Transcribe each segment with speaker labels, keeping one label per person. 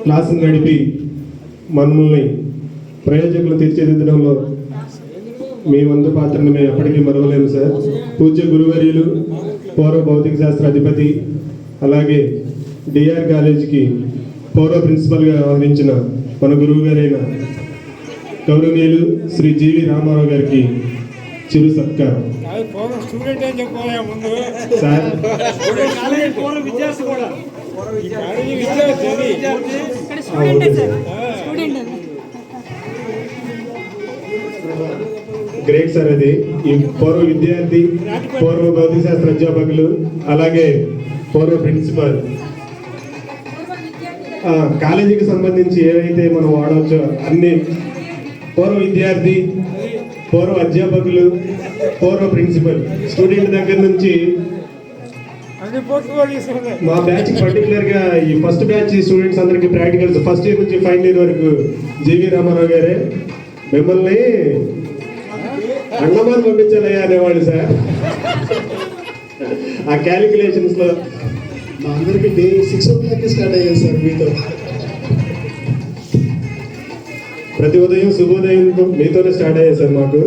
Speaker 1: క్లాసులు నడిపి మనల్ని ప్రయోజకులు తీర్చిదిద్దడంలో మీ వంతు పాత్రను మేము ఎప్పటికీ మరవలేము సార్. పూజ్య గురువర్యులు పూర్వ భౌతిక శాస్త్ర అధిపతి అలాగే డిఆర్ కాలేజీకి పూర్వ ప్రిన్సిపల్గా వ్యవహరించిన మన గురువు గారైన గౌరవనీయులు శ్రీ జీవి రామారావు గారికి చిరు సత్కారం. సార్.
Speaker 2: ఇక్కడ student sir student
Speaker 1: great sir అది. ఈ పూర్వ విద్యార్థి పూర్వ భౌతిక శాస్త్ర అధ్యాపకులు అలాగే పూర్వ ప్రిన్సిపల్. కాలేజీకి సంబంధించి ఏవైతే మనం వాడవచ్చో అన్ని పూర్వ విద్యార్థి పూర్వ అధ్యాపకులు పూర్వ ప్రిన్సిపల్ స్టూడెంట్ దగ్గర నుంచి మా బ్యాచ్ పర్టికులర్గా ఈ ఫస్ట్ బ్యాచ్ స్టూడెంట్స్ అందరికి ప్రాక్టికల్స్ ఫస్ట్ ఇయర్ నుంచి ఫైనల్ ఇయర్ వరకు జీవి రామారావు గారే. మిమ్మల్ని అండమాన్ పంపించాలయ్యా అనేవాడు సార్. ఆ క్యాలిక్యులేషన్స్లో.
Speaker 3: మా అందరికి day six o'clock start అయ్యాయి సార్ మీతో.
Speaker 1: ప్రతి ఉదయం శుభోదయం మీతోనే స్టార్ట్ అయ్యాయి సార్ మాకు.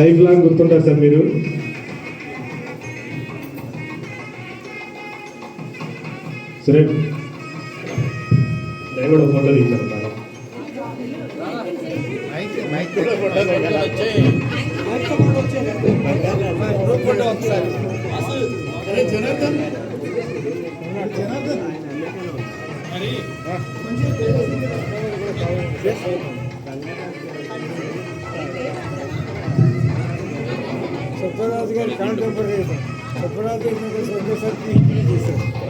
Speaker 1: లైఫ్ లాంగ్ గుర్తుంటారు సార్ మీరు. సరే. నేను ఫోటో తీశారు మేడం.
Speaker 4: సుబ్బరాజు గారి కాంటెంపరీ సుబ్బరాజు గారు ఒకేసారి చేశారు.